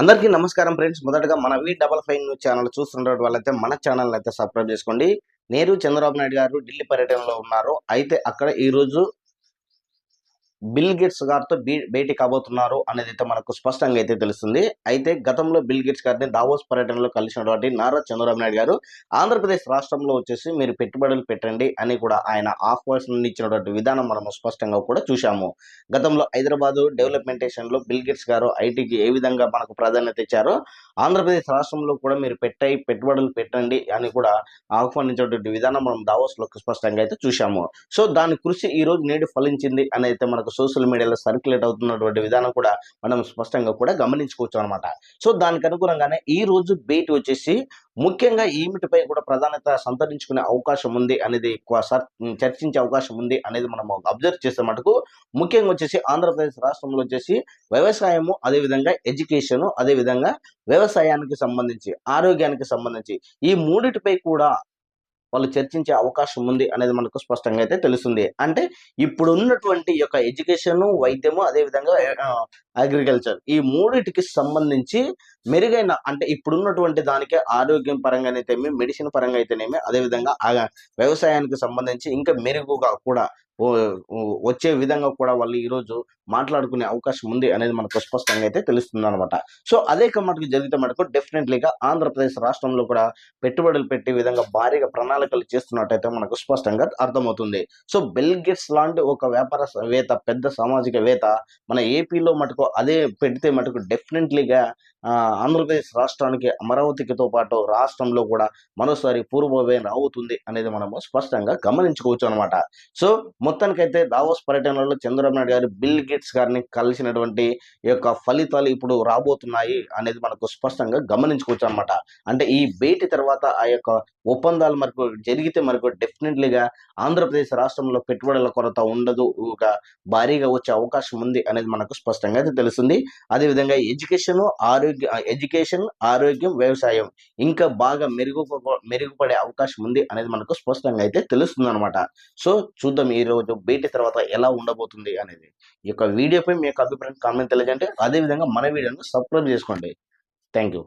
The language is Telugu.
అందరికీ నమస్కారం ఫ్రెండ్స్. మొదటగా మన V double five news channel చూస్తున్న వాళ్ళైతే మన ఛానల్ అయితే సబ్స్క్రైబ్ చేసుకోండి. నేరు చంద్రబాబు నాయుడు గారు ఢిల్లీ పర్యటనలో ఉన్నారు. అయితే అక్కడ ఈ రోజు బిల్ గేట్స్ గారితో బీ- భేటీ కాబోతున్నారు అనేది అయితే మనకు స్పష్టంగా అయితే తెలుస్తుంది. అయితే గతంలో బిల్ గేట్స్ గారిని దావోస్ పర్యటనలో కలిసినటువంటి నారా చంద్రబాబు నాయుడు గారు ఆంధ్రప్రదేశ్ రాష్ట్రంలో వచ్చేసి మీరు పెట్టుబడులు పెట్టండి అని కూడా ఆయన ఆహ్వాసం ఇచ్చినటువంటి విధానం మనము స్పష్టంగా కూడా చూశాము. గతంలో హైదరాబాద్ డెవలప్మెంటేషన్లో బిల్ గేట్స్ గారు ఐటీకి ఏ విధంగా మనకు ప్రాధాన్యత ఇచ్చారో ఆంధ్రప్రదేశ్ రాష్ట్రంలో కూడా మీరు పెట్టాయి పెట్టుబడులు పెట్టండి అని కూడా ఆహ్వానించినటువంటి విధానం మనం దావోస్లో స్పష్టంగా అయితే చూశాము. సో దాని కృషి ఈ రోజు నేడు ఫలించింది అని అయితే మనకు సోషల్ మీడియాలో సర్క్యులేట్ అవుతున్నటువంటి విధానం కూడా మనం స్పష్టంగా కూడా గమనించుకోవచ్చు అనమాట సో దానికి అనుగుణంగానే ఈ రోజు బేటి వచ్చేసి ముఖ్యంగా ఈమిటిపై కూడా ప్రాధాన్యత సంతరించుకునే అవకాశం ఉంది అనేది ఎక్కువ సర్- చర్చించే అవకాశం ఉంది అనేది మనం అబ్జర్వ్ చేసే మటుకు ముఖ్యంగా వచ్చేసి ఆంధ్రప్రదేశ్ రాష్ట్రంలో వచ్చేసి వ్యవసాయము అదేవిధంగా ఎడ్యుకేషన్ అదేవిధంగా వ్యవసాయానికి సంబంధించి ఆరోగ్యానికి సంబంధించి ఈ మూడిటిపై కూడా వాళ్ళు చర్చించే అవకాశం ఉంది అనేది మనకు స్పష్టంగా అయితే తెలుస్తుంది. అంటే ఇప్పుడు ఉన్నటువంటి యొక్క ఎడ్యుకేషన్ వైద్యము అదేవిధంగా అగ్రికల్చర్ ఈ మూడిటికి సంబంధించి మెరుగైన అంటే ఇప్పుడున్నటువంటి దానికి ఆరోగ్యం పరంగా అయితేనేమి మెడిసిన్ పరంగా అయితేనేమి అదేవిధంగా వ్యవసాయానికి సంబంధించి ఇంకా మెరుగుగా కూడా వచ్చే విధంగా కూడా వాళ్ళు ఈరోజు మాట్లాడుకునే అవకాశం ఉంది అనేది మనకు స్పష్టంగా అయితే తెలుస్తుంది అనమాట సో అదే మటుకు జరిగితే మటుకు డెఫినెట్లీగా ఆంధ్రప్రదేశ్ రాష్ట్రంలో కూడా పెట్టుబడులు పెట్టే విధంగా భారీగా ప్రణాళికలు చేస్తున్నట్టయితే మనకు స్పష్టంగా అర్థమవుతుంది. సో బెల్ గేట్స్ లాంటి ఒక వ్యాపారవేత్త పెద్ద సామాజికవేత్త మన ఏపీలో మటుకు అదే పెడితే మటుకు డెఫినెట్లీగా ఆంధ్రప్రదేశ్ రాష్ట్రానికి అమరావతికితో పాటు రాష్ట్రంలో కూడా మరోసారి పూర్వభావే అవుతుంది అనేది మనము స్పష్టంగా గమనించుకోవచ్చు అనమాట సో మొత్తానికైతే దావోస్ పర్యటనలో చంద్రబాబు నాయుడు గారు బిల్ గేట్స్ గారిని కలిసినటువంటి యొక్క ఫలితాలు ఇప్పుడు రాబోతున్నాయి అనేది మనకు స్పష్టంగా గమనించుకోవచ్చు అనమాట అంటే ఈ భేటీ తర్వాత ఆ యొక్క ఒప్పందాలు మనకు జరిగితే మనకు డెఫినెట్లీగా ఆంధ్రప్రదేశ్ రాష్ట్రంలో పెట్టుబడుల కొరత ఉండదు ఒక భారీగా వచ్చే అవకాశం ఉంది అనేది మనకు స్పష్టంగా అయితే తెలుస్తుంది. అదేవిధంగా ఎడ్యుకేషన్ ఆరోగ్య ఎడ్యుకేషన్ ఆరోగ్యం వ్యవసాయం ఇంకా బాగా మెరుగు మెరుగుపడే అవకాశం ఉంది అనేది మనకు స్పష్టంగా అయితే తెలుస్తుంది అనమాట సో చూద్దాం ఈ రోజు భేటీ తర్వాత ఎలా ఉండబోతుంది అనేది. ఈ యొక్క వీడియోపై మీ యొక్క అభిప్రాయం కామెంట్ తెలియజేయండి అదేవిధంగా మన వీడియోను సబ్స్క్రైబ్ చేసుకోండి. Thank you